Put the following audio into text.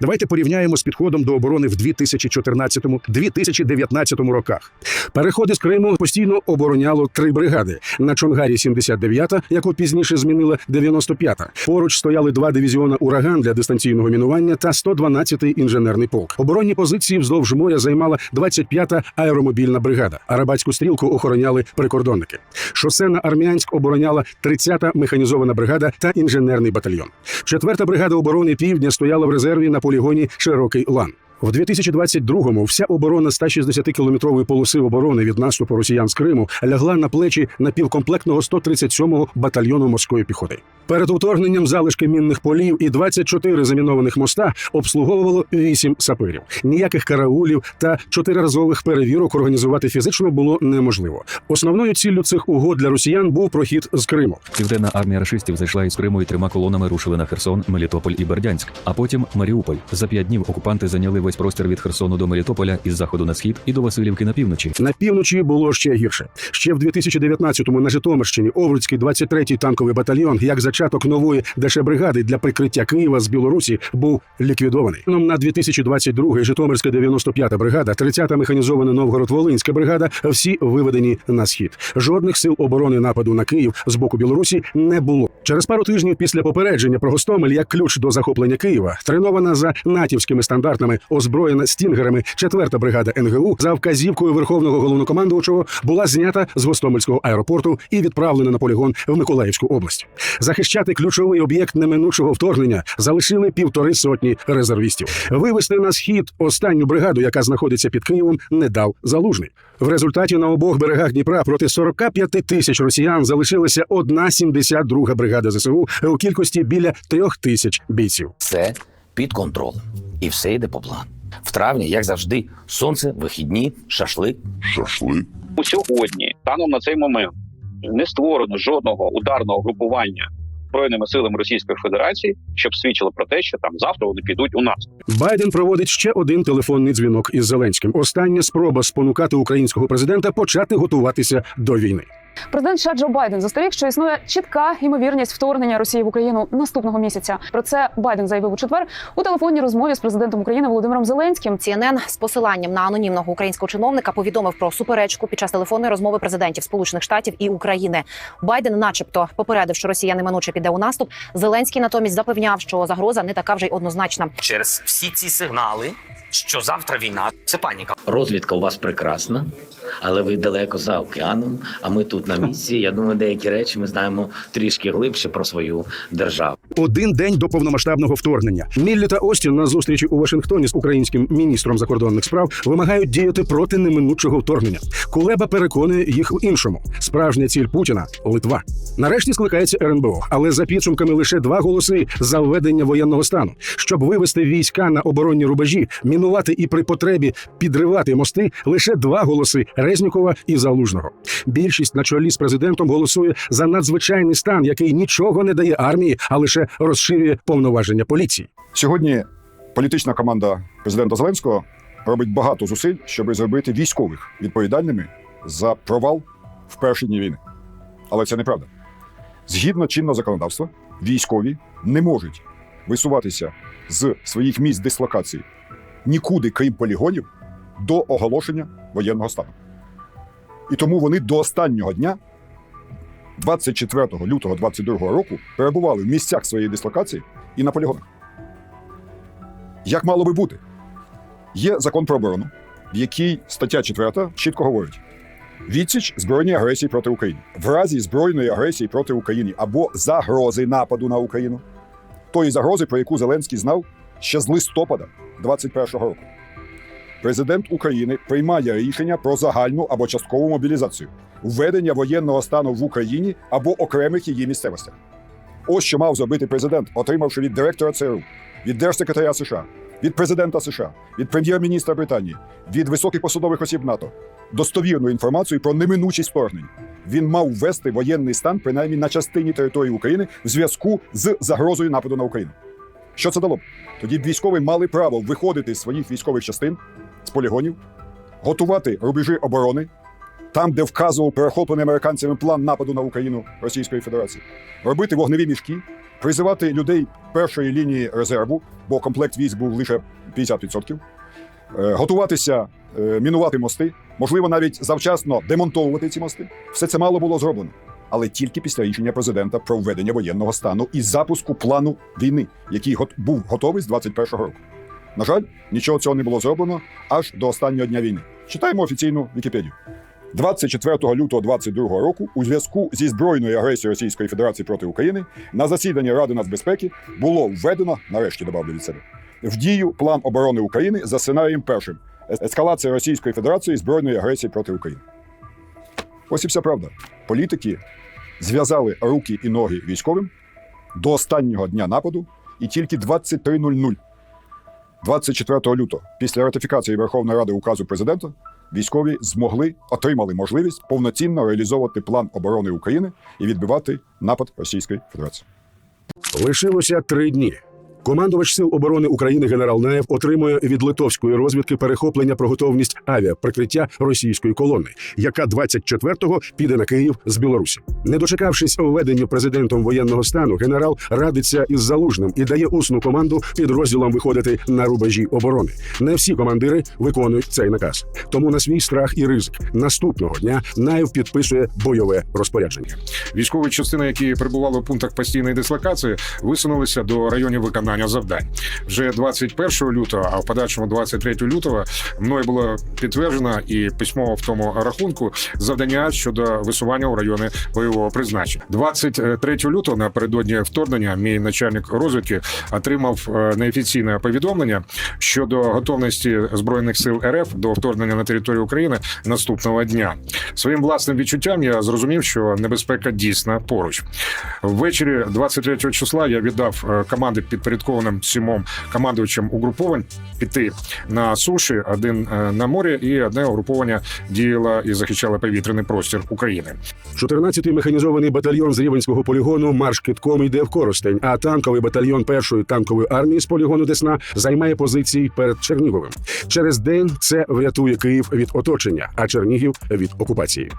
Давайте порівняємо з підходом до оборони в 2014-2019 роках. Переходи з Криму постійно обороняло три бригади. На Чонгарі 79-та, яку пізніше змінила 95-та. Поруч стояли два дивізіона ураган для дистанційного мінування та 112-й інженерний полк. Оборонні позиції вздовж моря займала 25-та аеромобільна бригада. Арабатську стрілку охороняли прикордонники. Шосе на Армянськ обороняла 30-та механізована бригада та інженерний батальйон. Четверта бригада оборони півдня стояла в резерві на полігоні Широкий Лан. В 2022-му вся оборона 160-кілометрової полоси оборони від наступу росіян з Криму лягла на плечі напівкомплектного 137-го батальйону морської піхоти. Перед вторгненням залишки мінних полів і 24 замінованих моста обслуговувало 8 саперів. Ніяких караулів та чотириразових перевірок організувати фізично було неможливо. Основною ціллю цих угод для росіян був прохід з Криму. Південна армія рашистів зайшла із Криму і трьома колонами рушили на Херсон, Мелітополь і Бердянськ, а потім Маріуполь. За п'ять днів окупанти зайняли весь простір від Херсону до Мелітополя із заходу на схід і до Васильівки на півночі. На півночі було ще гірше. Ще в 2019-му на Житомирщині Овруцький 23-й танковий батальйон, як зачаток нової дешебригади для прикриття Києва з Білорусі, був ліквідований. На 2022-й Житомирська 95-та бригада, 30-та механізована Новгород-Волинська бригада, всі виведені на схід. Жодних сил оборони нападу на Київ з боку Білорусі не було. Через пару тижнів після попередження про Гостомель як ключ до захоплення Києва, тренована за натівськими стандартами, озброєна стінгерами, 4-та бригада НГУ за вказівкою верховного головнокомандувачого була знята з Гостомельського аеропорту і відправлена на полігон в Миколаївську область. Захищати ключовий об'єкт неминучого вторгнення залишили півтори сотні резервістів. Вивести на схід останню бригаду, яка знаходиться під Києвом, не дав залужний. В результаті на обох берегах Дніпра проти 45 тисяч росіян залишилася одна 72 бригада ЗСУ у кількості біля трьох тисяч бійців. Все під контролем. І все йде по плану. В травні, як завжди, сонце, вихідні, шашлик. шашлик. сьогодні, станом на цей момент, не створено жодного ударного групування збройними силами Російської Федерації, щоб свідчило про те, що там завтра вони підуть у нас. Байден проводить ще один телефонний дзвінок із Зеленським. Остання спроба спонукати українського президента почати готуватися до війни. Президент США Джо Байден застеріг, що існує чітка ймовірність вторгнення Росії в Україну наступного місяця. Про це Байден заявив у четвер у телефонній розмові з президентом України Володимиром Зеленським. CNN з посиланням на анонімного українського чиновника повідомив про суперечку під час телефонної розмови президентів Сполучених Штатів і України. Байден, начебто, попередив, що Росія неминуче піде у наступ. Зеленський натомість запевняв, що загроза не така вже й однозначна. Через всі ці сигнали, що завтра війна, це паніка. Розвідка у вас прекрасна, але ви далеко за океаном. А ми тут на місці. Я думаю, деякі речі ми знаємо трішки глибше про свою державу. Один день до повномасштабного вторгнення. Міллі та Остін на зустрічі у Вашингтоні з українським міністром закордонних справ вимагають діяти проти неминучого вторгнення. Кулеба переконує їх у іншому. Справжня ціль Путіна Литва. Нарешті скликається РНБО, але за підсумками лише два голоси за введення воєнного стану, щоб вивести війська на оборонні рубежі, мінувати і при потребі підривати мости. Лише два голоси Резнікова і Залужного. Більшість на чолі з президентом голосує за надзвичайний стан, який нічого не дає армії, а лише розширює повноваження поліції. Сьогодні політична команда президента Зеленського робить багато зусиль, щоб зробити військових відповідальними за провал в перші дні війни. Але це неправда. Згідно чинного законодавства, військові не можуть висуватися з своїх місць дислокації нікуди, крім полігонів, до оголошення воєнного стану. І тому вони до останнього дня, 24 лютого 2022 року, перебували в місцях своєї дислокації і на полігонах. Як мало би бути? Є закон про оборону, в якій стаття 4 чітко говорить: відсіч збройній агресії проти України. В разі збройної агресії проти України або загрози нападу на Україну, тої загрози, про яку Зеленський знав ще з листопада 2021 року. Президент України приймає рішення про загальну або часткову мобілізацію, введення воєнного стану в Україні або окремих її місцевостях. Ось що мав зробити президент, отримавши від директора ЦРУ, від держсекретаря США, від президента США, від прем'єр-міністра Британії, від високих посадових осіб НАТО достовірну інформацію про неминучість вторгнень. Він мав ввести воєнний стан принаймні на частині території України в зв'язку з загрозою нападу на Україну. Що це дало б? Тоді б військові мали право виходити з своїх військових частин з полігонів, готувати рубежі оборони, там, де вказував перехоплений американцями план нападу на Україну Російської Федерації, робити вогневі мішки, призивати людей першої лінії резерву, бо комплект військ був лише 50%, е, готуватися е, мінувати мости, можливо, навіть завчасно демонтовувати ці мости. Все це мало було зроблено. Але тільки після рішення президента про введення воєнного стану і запуску плану війни, який гот- був готовий з 21-го року. На жаль, нічого цього не було зроблено аж до останнього дня війни. Читаємо офіційну Вікіпедію. 24 лютого 22 року, у зв'язку зі збройною агресією Російської Федерації проти України, на засіданні Ради нацбезпеки було введено, нарешті добавлю від себе, в дію план оборони України за сценарієм першим ескалація Російської Федерації збройної агресії проти України. Ось і вся правда. Політики зв'язали руки і ноги військовим до останнього дня нападу, і тільки 23.00 24 лютого, після ратифікації Верховної Ради указу президента, військові змогли отримали можливість повноцінно реалізовувати план оборони України і відбивати напад Російської Федерації. Лишилося три дні. Командувач сил оборони України генерал Наєв отримує від литовської розвідки перехоплення про готовність авіаприкриття російської колони, яка 24-го піде на Київ з Білорусі. Не дочекавшись введення президентом воєнного стану, генерал радиться із залужним і дає усну команду підрозділам виходити на рубежі оборони. Не всі командири виконують цей наказ. Тому на свій страх і ризик наступного дня Наєв підписує бойове розпорядження. Військові частини, які перебували в пунктах постійної дислокації, висунулися до районів виконання завдань. Вже 21 лютого, а в подальшому 23 лютого, мною було підтверджено і письмово в тому рахунку завдання щодо висування у райони бойового призначення. 23 лютого напередодні вторгнення мій начальник розвідки отримав е, неофіційне повідомлення щодо готовності збройних сил РФ до вторгнення на територію України наступного дня. Своїм власним відчуттям я зрозумів, що небезпека дійсно поруч. Ввечері 23 числа я віддав е, команди підпорядкованим сімом командувачам угруповань піти на суші, один е, на морі, і одне угруповання діяло і захищало повітряний простір України. 14-й механізований батальйон з Рівенського полігону марш китком йде в Коростень, а танковий батальйон першої танкової армії з полігону Десна займає позиції перед Черніговим. Через день це врятує Київ від оточення, а Чернігів від окупації.